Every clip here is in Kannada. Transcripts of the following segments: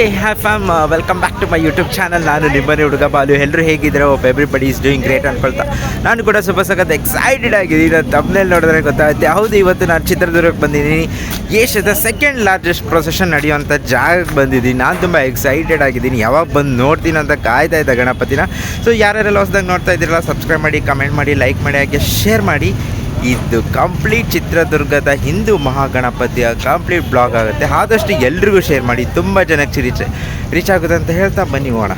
Hey hap fam welcome back to my YouTube channel ನಾನು ನಿಮ್ಮನೆ ಹುಡುಗ ಬಾಲು. ಎಲ್ಲರೂ ಒಬ್ಬ ಎವ್ರಿಬಡಿ ಇಸ್ ಡೂಯಿಂಗ್ ಗ್ರೇಟ್ ಅನ್ಕೊಳ್ತಾ. ನಾನು ಕೂಡ ಸ್ವಲ್ಪ ಸಖತ್ ಎಕ್ಸೈಟೆಡ್ ಆಗಿದ್ದೀನಿ. ನಾನು ತಮ್ಮನೇಲಿ ನೋಡಿದ್ರೆ ಗೊತ್ತಾಗುತ್ತೆ. ಹೌದು, ಇವತ್ತು ನಾನು ಚಿತ್ರದುರ್ಗಕ್ಕೆ ಬಂದಿದ್ದೀನಿ. ಏಷ್ಯಾದ ಸೆಕೆಂಡ್ ಲಾರ್ಜೆಸ್ಟ್ ಪ್ರೊಸೆಷನ್ ನಡೆಯುವಂಥ ಜಾಗಕ್ಕೆ ಬಂದಿದ್ದೀನಿ. ನಾನು ತುಂಬ ಎಕ್ಸೈಟೆಡ್ ಆಗಿದ್ದೀನಿ. ಯಾವಾಗ ಬಂದು ನೋಡ್ತೀನಿ ಅಂತ ಕಾಯ್ತಾ ಇದ್ದ ಗಣಪತಿನ. ಸೊ ಯಾರ್ಯಾರೆಲ್ಲ ಹೊಸ್ದಾಗ ನೋಡ್ತಾ ಇದ್ದೀರಲ್ಲ ಸಬ್ಸ್ಕ್ರೈಬ್ ಮಾಡಿ ಕಮೆಂಟ್ ಮಾಡಿ ಲೈಕ್ ಮಾಡಿ, ಹಾಗೆ ಶೇರ್ ಮಾಡಿ. ಇದು ಕಂಪ್ಲೀಟ್ ಚಿತ್ರದುರ್ಗದ ಹಿಂದೂ ಮಹಾಗಣಪತಿಯ ಕಂಪ್ಲೀಟ್ ಬ್ಲಾಗ್ ಆಗುತ್ತೆ. ಆದಷ್ಟು ಎಲ್ರಿಗೂ ಶೇರ್ ಮಾಡಿ. ತುಂಬ ಜನಕ್ಕೆ ರೀಚ್ ರೀಚ್ ಆಗುತ್ತೆ ಅಂತ ಹೇಳ್ತಾ ಬನ್ನಿ ಹೋಣ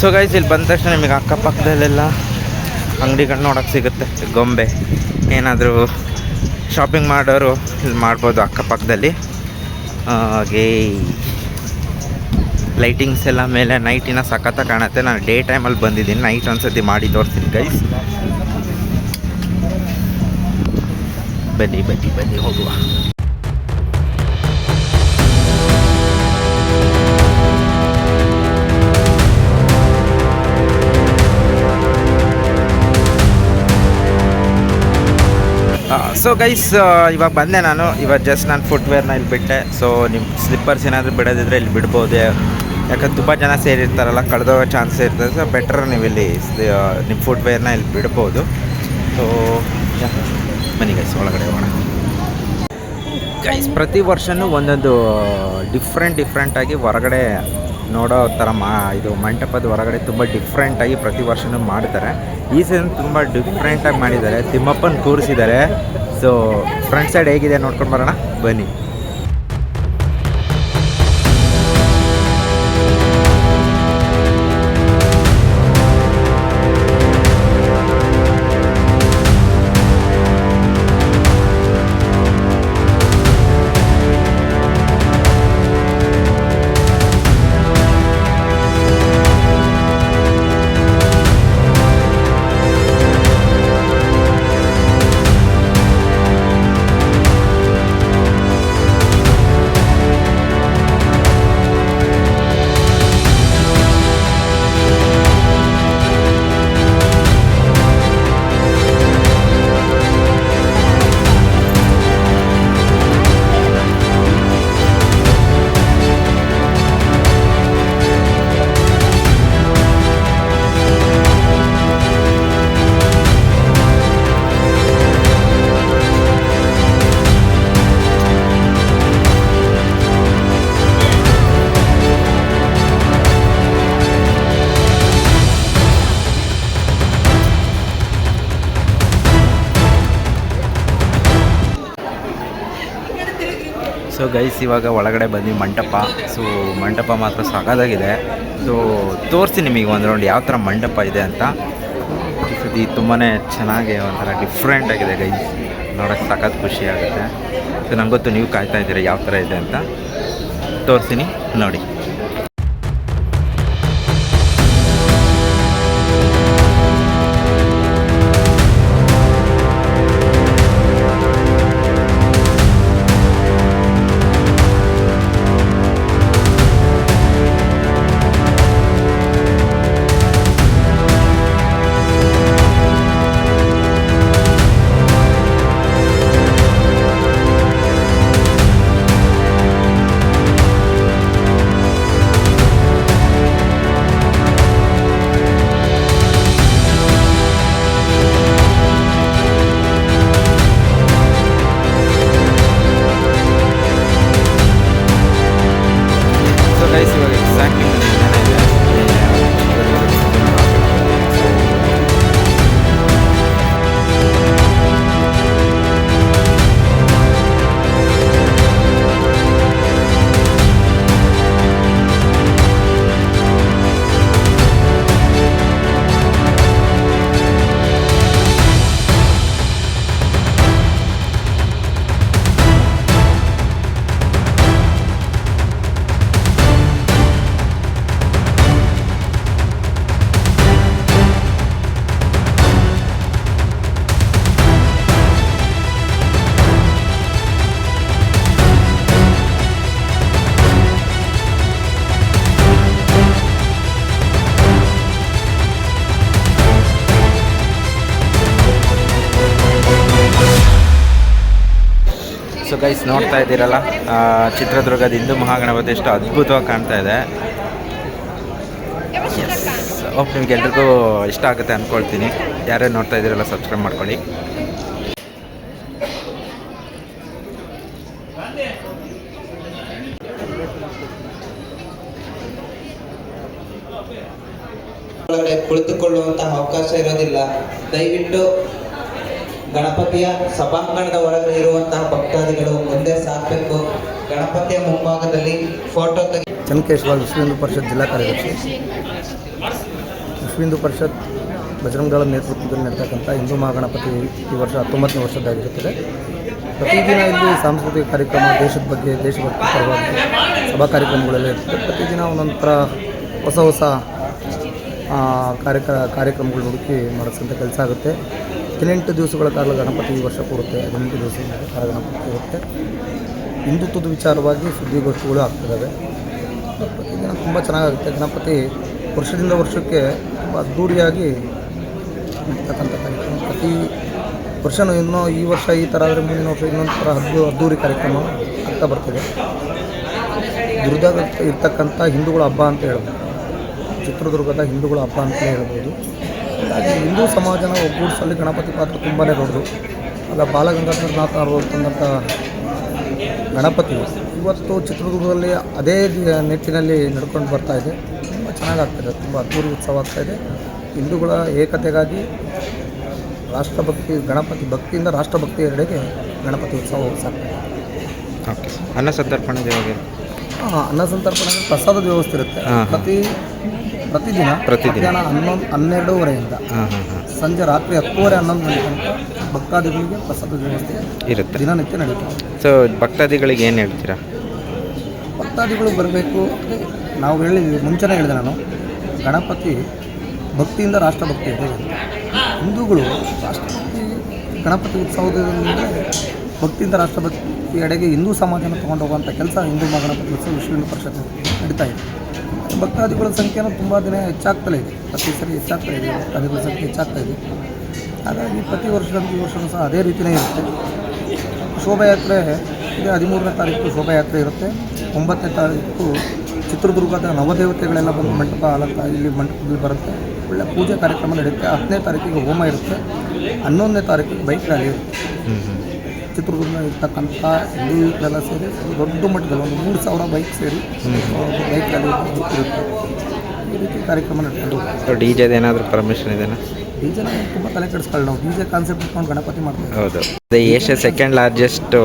ಸೊ ಗೈಸ್ ಇಲ್ಲಿ ಬಂದ ತಕ್ಷಣ ನಿಮಗೆ ಅಕ್ಕಪಕ್ಕದಲ್ಲೆಲ್ಲ ಅಂಗಡಿಗಳು ನೋಡೋಕ್ಕೆ ಸಿಗುತ್ತೆ. ಗೊಂಬೆ, ಏನಾದರೂ ಶಾಪಿಂಗ್ ಮಾಡೋರು ಇಲ್ಲಿ ಮಾಡ್ಬೋದು ಅಕ್ಕಪಕ್ಕದಲ್ಲಿ. ಹಾಗೆ ಲೈಟಿಂಗ್ಸ್ ಎಲ್ಲ ಮೇಲೆ ನೈಟಿನ ಸಖತ್ತ ಕಾಣುತ್ತೆ. ನಾನು ಡೇ ಟೈಮಲ್ಲಿ ಬಂದಿದ್ದೀನಿ. ನೈಟ್ ಒಂದ್ಸತಿ ಮಾಡಿ ತೋರಿಸ್ತೀನಿ ಗೈಸ್ ಬನ್ನಿ ಬನ್ನಿ ಬನ್ನಿ, ಹೋಗುವ. ಸೊ ಗೈಸ್ ಇವಾಗ ಬಂದೆ ನಾನು. ಇವಾಗ ಜಸ್ಟ್ ನಾನು ಫುಟ್ವೇರ್ನ ಇಲ್ಲಿ ಬಿಟ್ಟೆ. ಸೊ ನಿಮ್ಮ ಸ್ಲಿಪ್ಪರ್ಸ್ ಏನಾದರೂ ಬಿಡೋದಿದ್ರೆ ಇಲ್ಲಿ ಬಿಡ್ಬೋದು. ಯಾಕಂದ್ರೆ ತುಂಬ ಜನ ಸೇರಿರ್ತಾರಲ್ಲ ಕಳೆದೋಗೋ ಚಾನ್ಸ್ ಇರ್ತದೆ. ಸೊ ಬೆಟ್ರ್ ನೀವು ಇಲ್ಲಿ ನಿಮ್ಮ ಫುಟ್ವೇರ್ನ ಇಲ್ಲಿ ಬಿಡ್ಬೋದು. ಸೊ ಬನ್ನಿ ಗೈಸ್ ಒಳಗಡೆ ಹೋಗೋಣ. ಗೈಸ್ ಪ್ರತಿ ವರ್ಷವೂ ಒಂದೊಂದು ಡಿಫ್ರೆಂಟ್ ಡಿಫ್ರೆಂಟಾಗಿ ಹೊರಗಡೆ ನೋಡೋ ಥರ ಮಾ ಇದು ಮಂಟಪದ ಹೊರಗಡೆ ತುಂಬ ಡಿಫ್ರೆಂಟಾಗಿ ಪ್ರತಿ ವರ್ಷವೂ ಮಾಡ್ತಾರೆ. ಈ ಸೀಸನ್ ತುಂಬ ಡಿಫ್ರೆಂಟಾಗಿ ಮಾಡಿದ್ದಾರೆ. ತಿಮ್ಮಪ್ಪನ ಕೂರಿಸಿದ್ದಾರೆ ಸೊ ಫ್ರಂಟ್ ಸೈಡ್ ಹೇಗಿದೆ ನೋಡ್ಕೊಂಡು ಬರೋಣ? ಬನ್ನಿ. ಗೈಸ್, ಇವಾಗ ಒಳಗಡೆ ಬಂದು ಮಂಟಪ. ಸೊ ಮಂಟಪ ಮಾತ್ರ ಸಾಕಾದಾಗಿದೆ. ಸೊ ತೋರಿಸಿ ನಿಮಗೆ ಒಂದು ರೌಂಡ್ ಯಾವ ಥರ ಮಂಟಪ ಇದೆ ಅಂತ. ಇದು ತುಂಬಾ ಚೆನ್ನಾಗಿ ಒಂಥರ ಡಿಫ್ರೆಂಟ್ ಆಗಿದೆ ಗೈಸ್. ನೋಡೋಕ್ಕೆ ಸಖತ್ ಖುಷಿ ಆಗುತ್ತೆ. ಸೊ ನಂಗೆ ಗೊತ್ತು ನೀವು ಕಾಯ್ತಾ ಇದ್ದೀರಾ ಯಾವ ಥರ ಇದೆ ಅಂತ. ತೋರಿಸ್ತೀನಿ ನೋಡಿ. ಗೈಸ್ ನೋಡ್ತಾ ಇದ್ದೀರಲ್ಲ ಚಿತ್ರದುರ್ಗದ ಹಿಂದೂ ಮಹಾಗಣಪತಿ ಎಷ್ಟು ಅದ್ಭುತವಾಗಿ ಕಾಣ್ತಾ ಇದೆ. ನಿಮ್ಗೆ ಎಲ್ರಿಗೂ ಇಷ್ಟ ಆಗುತ್ತೆ ಅಂದ್ಕೊಳ್ತೀನಿ ಯಾರ್ಯಾರು ನೋಡ್ತಾ ಇದ್ದೀರಲ್ಲ ಸಬ್ಸ್ಕ್ರೈಬ್ ಮಾಡ್ಕೊಳ್ಳಿ. ಕುಳಿತುಕೊಳ್ಳುವಂತಹ ಅವಕಾಶ ಇರೋದಿಲ್ಲ. ದಯವಿಟ್ಟು ಗಣಪತಿಯ ಸಭಾಂಗಣದ ಒಳಗೆ ಇರುವಂತಹ ಭಕ್ತಾದಿಗಳು ಮುಂದೆ ಸಾಕಬೇಕು. ಗಣಪತಿಯ ಮುಂಭಾಗದಲ್ಲಿ ಫೋಟೋ ತೆಗೆ ಚನ್ನಕೇಶ್ವರ ವಿಶ್ವ ಹಿಂದೂ ಪರಿಷತ್ ಜಿಲ್ಲಾ ಕಾರ್ಯದರ್ಶಿ. ವಿಶ್ವ ಹಿಂದೂ ಪರಿಷತ್ ಬಜರಂಗದಳ ನೇತೃತ್ವದಲ್ಲಿ ನಡೆತಕ್ಕಂಥ ಹಿಂದೂ ಮಹಾಗಣಪತಿ ಈ ವರ್ಷ ಹತ್ತೊಂಬತ್ತನೇ ವರ್ಷದ್ದಾಗಿರುತ್ತದೆ. ಪ್ರತಿದಿನ ಇಲ್ಲಿ ಸಾಂಸ್ಕೃತಿಕ ಕಾರ್ಯಕ್ರಮ ದೇಶದ ಬಗ್ಗೆ, ದೇಶಭಕ್ತಿ ಪರವಾಗಿ ಸಭಾ ಕಾರ್ಯಕ್ರಮಗಳೆಲ್ಲ ಇರ್ತದೆ. ಪ್ರತಿದಿನ ಒಂದೊಂಥರ ಹೊಸ ಹೊಸ ಕಾರ್ಯಕ್ರ ಕಾರ್ಯಕ, ಕಾರ್ಯಕ್ರಮಗಳು ಹುಡುಕಿ ಮಾಡಿಸೋಂಥ ಕೆಲಸ ಆಗುತ್ತೆ. ಹದಿನೆಂಟು ದಿವಸಗಳ ಕಾಲ ಗಣಪತಿ ಈ ವರ್ಷ ಕೊಡುತ್ತೆ. ಹದಿನೆಂಟು ದಿವಸಗಳ ಕಾಲ ಗಣಪತಿ ಇರುತ್ತೆ ಹಿಂದುತ್ವದ ವಿಚಾರವಾಗಿ ಸುದ್ದಿಗೋಷ್ಠಿಗಳು ಆಗ್ತಿದ್ದಾವೆ. ದಿನ ತುಂಬ ಚೆನ್ನಾಗಾಗುತ್ತೆ. ಗಣಪತಿ ವರ್ಷದಿಂದ ವರ್ಷಕ್ಕೆ ತುಂಬ ಅದ್ಧೂರಿಯಾಗಿ ನಡ್ತಕ್ಕಂಥ ಕಾರ್ಯಕ್ರಮ. ಪ್ರತಿ ವರ್ಷವೂ ಇನ್ನೂ ಈ ವರ್ಷ ಈ ಥರ ಆದರೆ ಮುಂದಿನ ವರ್ಷ ಇನ್ನೊಂದು ಥರ ಅದ್ದು, ಅದ್ದೂರಿ ಕಾರ್ಯಕ್ರಮ ಆಗ್ತಾ ಬರ್ತದೆ. ದುರ್ಗದ ಇರ್ತಕ್ಕಂಥ ಹಿಂದೂಗಳ ಹಬ್ಬ ಅಂತ ಹೇಳ್ಬೋದು. ಚಿತ್ರದುರ್ಗದ ಹಿಂದೂಗಳ ಹಬ್ಬ ಅಂತಲೇ ಹೇಳ್ಬೋದು. ಹಾಗಾಗಿ ಹಿಂದೂ ಸಮಾಜನ ಒಗ್ಗೂಡಿಸಲು ಗಣಪತಿ ಪಾತ್ರ ತುಂಬಾ ದೊಡ್ಡದು. ಅಲ್ಲ ಬಾಲಗಂಗಾಧರನಾಥ ಅವರು ತಂದಂಥ ಗಣಪತಿ ಇವತ್ತು ಚಿತ್ರದುರ್ಗದಲ್ಲಿ ಅದೇ ನಿಟ್ಟಿನಲ್ಲಿ ನಡ್ಕೊಂಡು ಬರ್ತಾ ಇದೆ. ತುಂಬ ಚೆನ್ನಾಗಾಗ್ತಿದೆ ತುಂಬ ಅದ್ಭುತ ಉತ್ಸವ ಆಗ್ತಾ ಇದೆ. ಹಿಂದೂಗಳ ಏಕತೆಗಾಗಿ ರಾಷ್ಟ್ರಭಕ್ತಿ, ಗಣಪತಿ ಭಕ್ತಿಯಿಂದ ರಾಷ್ಟ್ರಭಕ್ತಿ ಎರಡೆಗೆ ಗಣಪತಿ ಉತ್ಸವ ಸಾಗ್ತಾ ಇದೆ. ಓಕೆ. ಅನ್ನ ಸಂದರ್ಪಣೆ ಅನ್ನ ಸಂತರ್ಪಣೆ ಅಂದ್ರೆ ಪ್ರಸಾದದ ವ್ಯವಸ್ಥೆ ಇರುತ್ತೆ. ಪ್ರತಿ ಪ್ರತಿದಿನ ಪ್ರತಿದಿನ. ಹನ್ನೊಂದು ಹನ್ನೆರಡೂವರೆಯಿಂದ ಸಂಜೆ ರಾತ್ರಿ ಹತ್ತುವರೆ ಹನ್ನೊಂದು ಗಂಟೆ ತನಕ ಭಕ್ತಾದಿಗಳಿಗೆ ಪ್ರಸಾದದ ವ್ಯವಸ್ಥೆ ಇರುತ್ತೆ ದಿನನಿತ್ಯ ನಡೀತದೆ ಸೊ ಭಕ್ತಾದಿಗಳಿಗೆ ಏನು ಹೇಳ್ತೀರಾ ಭಕ್ತಾದಿಗಳು ಬರಬೇಕು ನಾವು ಹೇಳಿ ಮುಂಚೆನೇ ಹೇಳಿದೆ ನಾನು ಗಣಪತಿ ಭಕ್ತಿಯಿಂದ ರಾಷ್ಟ್ರಭಕ್ತಿ ಇದೆ. ಹಿಂದೂಗಳು ರಾಷ್ಟ್ರಭಕ್ತಿ ಗಣಪತಿ ಉತ್ಸವದಿಂದ ಭಕ್ತಿಯಿಂದ ರಾಷ್ಟ್ರಪತಿ ಎಡೆಗೆ ಹಿಂದೂ ಸಮಾಜವನ್ನು ತೊಗೊಂಡು ಹೋಗುವಂಥ ಕೆಲಸ ಹಿಂದೂ ಮಹಾಗಣಪತಿ ಉತ್ಸವ ವಿಶ್ವ ಹಿಂದೂ ಪರಿಷತ್ ನಡೀತಾ ಇದೆ. ಭಕ್ತಾದಿಗಳ ಸಂಖ್ಯೆನೂ ತುಂಬ ದಿನ ಹೆಚ್ಚಾಗ್ತಲೇ ಇದೆ. ಪ್ರತಿ ಸರಿ ಹೆಚ್ಚಾಗ್ತಾ ಇದೆ. ಭಕ್ತಾದಿಗಳ ಸಂಖ್ಯೆ ಹೆಚ್ಚಾಗ್ತಾ ಇದೆ. ಹಾಗಾಗಿ ಪ್ರತಿ ವರ್ಷದಂತೆ ಈ ವರ್ಷವೂ ಸಹ ಅದೇ ರೀತಿಯೇ ಇರುತ್ತೆ. ಶೋಭಾಯಾತ್ರೆ ಇದೆ. ಹದಿಮೂರನೇ ತಾರೀಕು ಶೋಭಾಯಾತ್ರೆ ಇರುತ್ತೆ. ಒಂಬತ್ತನೇ ತಾರೀಕು ಚಿತ್ರದುರ್ಗದ ನವದೇವತೆಗಳೆಲ್ಲ ಬಂದು ಮಂಟಪ ಅಲಂಕ ಇಲ್ಲಿ ಮಂಟಪದಲ್ಲಿ ಬರುತ್ತೆ. ಒಳ್ಳೆ ಪೂಜೆ ಕಾರ್ಯಕ್ರಮ ನಡೆಯುತ್ತೆ ಹತ್ತನೇ ತಾರೀಕಿಗೆ ಹೋಮ ಇರುತ್ತೆ. ಹನ್ನೊಂದನೇ ತಾರೀಕಿಗೆ ಬೈಕ್ ರ್ಯಾಲಿ ಇರುತ್ತೆ. ಚಿತ್ರದುರ್ಗ ಇರ್ತಕ್ಕಂಥ ಎಲ್ಲ ಸೇರಿ ದೊಡ್ಡ ಮಟ್ಟದಲ್ಲಿ ಒಂದು ಮೂರು ಸಾವಿರ ಬೈಕ್ ಸೇರಿ ಬೈಕ್ ಇರುತ್ತೆ. ಈ ರೀತಿ ಕಾರ್ಯಕ್ರಮ ನಡ್ಕೊಂಡು ಸೊ ಡಿ ಜೆದು ಏನಾದರೂ ಪರ್ಮಿಷನ್ ಇದೆಯಾ ಡಿ ಜೆ ತುಂಬ ತಲೆ ಕೆಡಿಸ್ಕೊಳ್ಳಿ ನಾವು. ಡಿ ಜೆ ಕಾನ್ಸೆಪ್ಟ್ ಇಟ್ಕೊಂಡು ಗಣಪತಿ ಮಾಡ್ತೀವಿ ಹೌದು. ಅದೇ ಏಷ್ಯಾ ಸೆಕೆಂಡ್ ಲಾರ್ಜೆಸ್ಟ್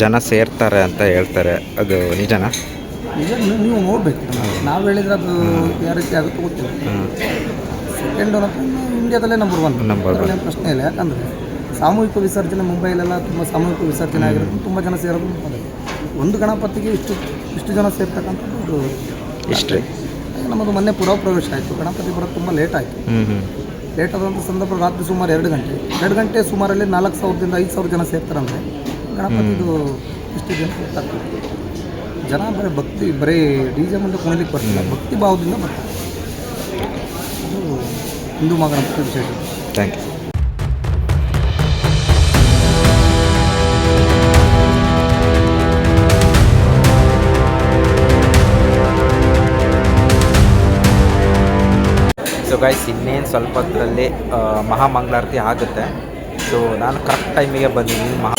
ಜನ ಸೇರ್ತಾರೆ ಅಂತ ಹೇಳ್ತಾರೆ. ಅದು ನಿಜನಾ? ನಿಜ ನೀವು- ನೀವು ನೋಡಬೇಕು. ನಾವು ಹೇಳಿದ್ರೆ ಅದು ಯಾವ ರೀತಿ ಆಗುತ್ತೆ ಗೊತ್ತಿಲ್ಲ. ಸೆಕೆಂಡ್ ಅನ್ನೋದು ಇಂಡಿಯಾದಲ್ಲೇ ನಂಬರ್ ಒನ್ ನಂಬರ್ one. ಪ್ರಶ್ನೆ ಇಲ್ಲ. ಯಾಕಂದರೆ ಸಾಮೂಹಿಕ ವಿಸರ್ಜನೆ ಮುಂಬೈಲೆಲ್ಲ ತುಂಬ ಸಾಮೂಹಿಕ ವಿಸರ್ಜನೆ ಆಗಿರೋದು ತುಂಬ ಜನ ಸೇರೋದು. ಒಂದು ಗಣಪತಿಗೆ ಇಷ್ಟು ಇಷ್ಟು ಜನ ಸೇರ್ತಕ್ಕಂಥದ್ದು ಇಷ್ಟೇ. ನಮ್ಮದು ಮೊನ್ನೆ ಪುರ ಪ್ರವೇಶ ಆಯಿತು. ಗಣಪತಿ ಬರೋದು ತುಂಬ ಲೇಟ್ ಆಯಿತು. ಲೇಟ್ ಆದಂಥ ಸಂದರ್ಭ ರಾತ್ರಿ ಸುಮಾರು ಎರಡು ಗಂಟೆ. ಎರಡು ಗಂಟೆ ಸುಮಾರಲ್ಲಿ ನಾಲ್ಕು ಸಾವಿರದಿಂದ ಐದು ಸಾವಿರ ಜನ ಸೇರ್ತಾರಂದರೆ ಗಣಪತಿದು ಇಷ್ಟು ಜನ ಸೇರ್ತಾರೆ ಜನ ಬರೀ ಭಕ್ತಿ ಬರೀ ಡಿ ಜೆ ಮುಂದೆ ಕುಣಿಲಿಕ್ಕೆ ಬರ್ತಿಲ್ಲ ಭಕ್ತಿ ಭಾವದಿಂದ ಬರ್ತಾರೆ. ಅದು ಹಿಂದೂ ಮಗನ ವಿಶೇಷ ಥ್ಯಾಂಕ್ ಯು ಸೊ ಗೈಸ್ ಇನ್ನೇನು ಸ್ವಲ್ಪ ಹೊತ್ತರಲ್ಲಿ ಮಹಾಮಂಗಳಾರತಿ ಆಗುತ್ತೆ. ಸೊ ನಾನು ಕರೆಕ್ಟ್ ಟೈಮಿಗೆ ಬಂದಿದ್ದೀನಿ ಮಹಾ